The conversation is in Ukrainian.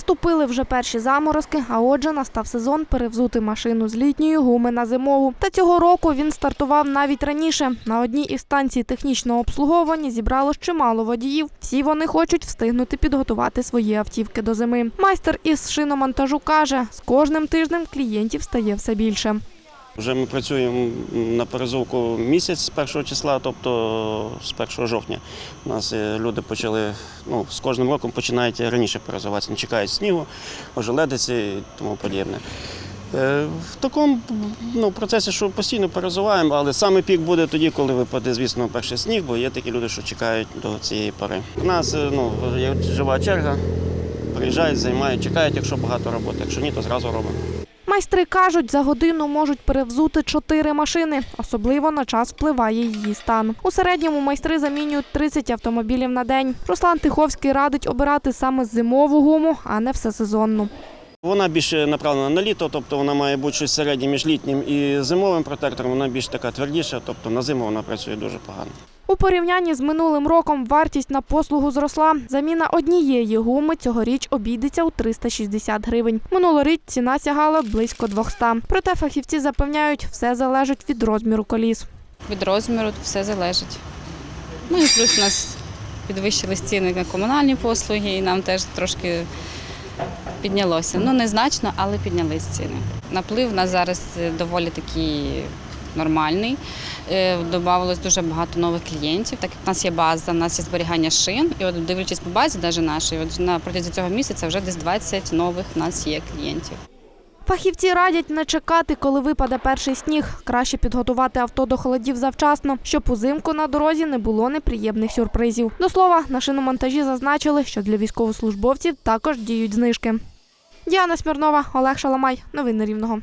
Наступили вже перші заморозки, а отже, настав сезон перевзути машину з літньої гуми на зимову. Та цього року він стартував навіть раніше. На одній із станцій технічного обслуговування зібралось чимало водіїв. Всі вони хочуть встигнути підготувати свої автівки до зими. Майстер із шиномонтажу каже, з кожним тижнем клієнтів стає все більше. Вже ми працюємо на перезовку місяць з першого числа, тобто з 1 жовтня. У нас е, люди почали ну, з кожним роком починають раніше перезуватися, не чекають снігу, ожеледиці і тому подібне. Е, В такому ну, процесі, що постійно перезуваємо, але саме пік буде тоді, коли випаде, звісно, перший сніг, бо є такі люди, що чекають до цієї пори. У нас е, ну, є жива черга, приїжджають, займають, чекають, якщо багато роботи, якщо ні, то зразу робимо. Майстри кажуть, за годину можуть перевзути чотири машини. Особливо на час впливає її стан. У середньому майстри замінюють 30 автомобілів на день. Руслан Тиховський радить обирати саме зимову гуму, а не всесезонну. Вона більше направлена на літо, тобто вона має бути щось середнє між літнім і зимовим протектором. Вона більш така твердіша, тобто на зиму вона працює дуже погано. У порівнянні з минулим роком вартість на послугу зросла. Заміна однієї гуми цьогоріч обійдеться у 360 гривень. Минулоріч ціна сягала близько 200. Проте фахівці запевняють, все залежить від розміру коліс. Від розміру все залежить. Ну і плюс у нас підвищились ціни на комунальні послуги, і нам теж трошки піднялося. Ну, незначно, але піднялись ціни. Наплив у нас зараз доволі такий нормальний. Е, Добавилось дуже багато нових клієнтів. Так як в нас є база, в нас є зберігання шин. І от дивлячись по базі, навіть нашої, от на протязі цього місяця вже десь 20 нових в нас є клієнтів. Фахівці радять не чекати, коли випаде перший сніг. Краще підготувати авто до холодів завчасно, щоб узимку на дорозі не було неприємних сюрпризів. До слова, на шиномонтажі зазначили, що для військовослужбовців також діють знижки. Діана Смірнова, Олег Шаламай. Новини Рівного.